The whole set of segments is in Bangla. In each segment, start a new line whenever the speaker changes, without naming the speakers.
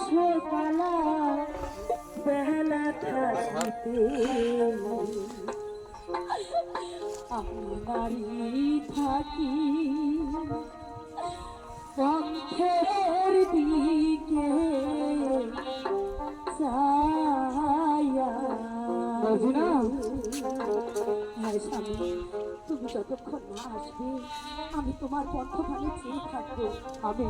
সকালা বেলা থাকিতে আমি নারী থাকি পথের দিকে ছায়া হ্যাঁ স্বামী তুমি যতক্ষণ না আসবে আমি তোমার পথ ভালো চেয়ে থাকব। আমি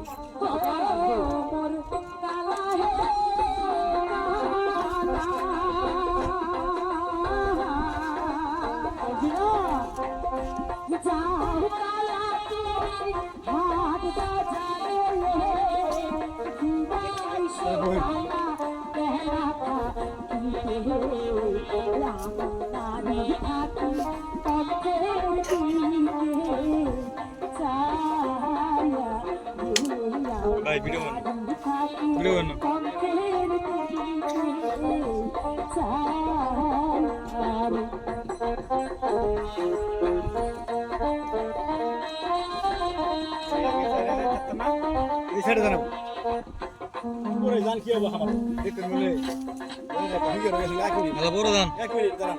ভাই, ভিডিও ভিডিও বানাও। এই সাইডে দাঁড়াবো
করে জান কি হবে আমার?
দেখতে মিলে ভালো বড় দান।
এক মিনিট দাঁড়ান।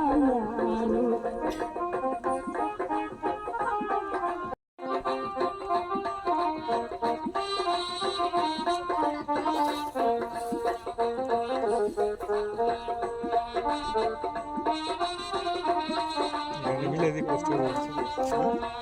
মিলে দিয়ে পোস্ট করে
স্বামী।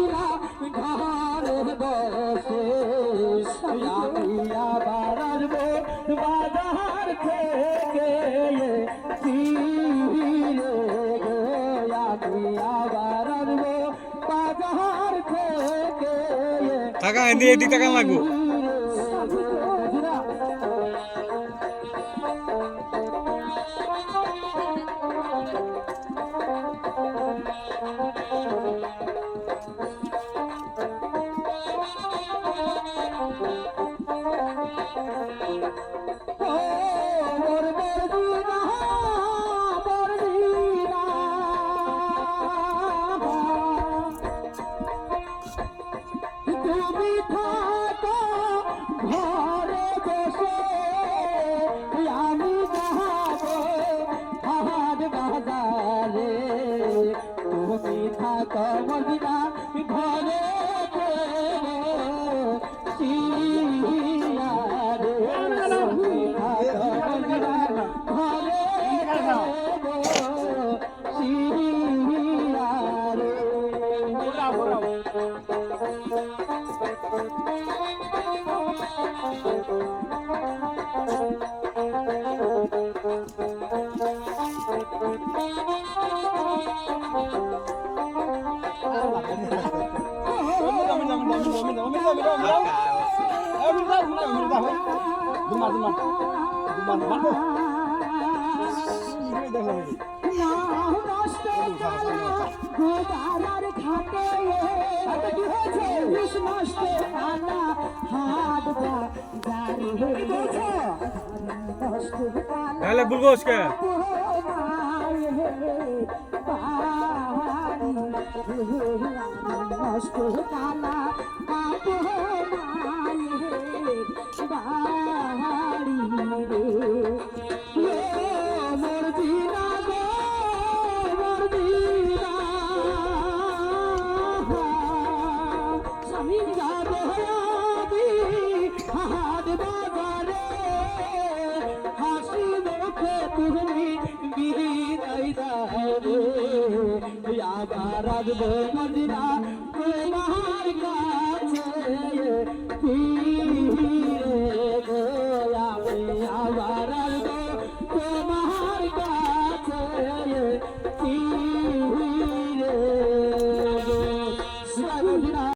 মজুরা ঘরের বসে আবার আসব বাজার থেকে আবার আসব বাজার থেকে
টাকা এদিক টাকা লাগবো।
গেছে
তাহলে বুলগোস কে?
নষ্ট কানা বাড়ি কাবা
রাখব মদিনা তোমার কাছে ফিরে আমি আবার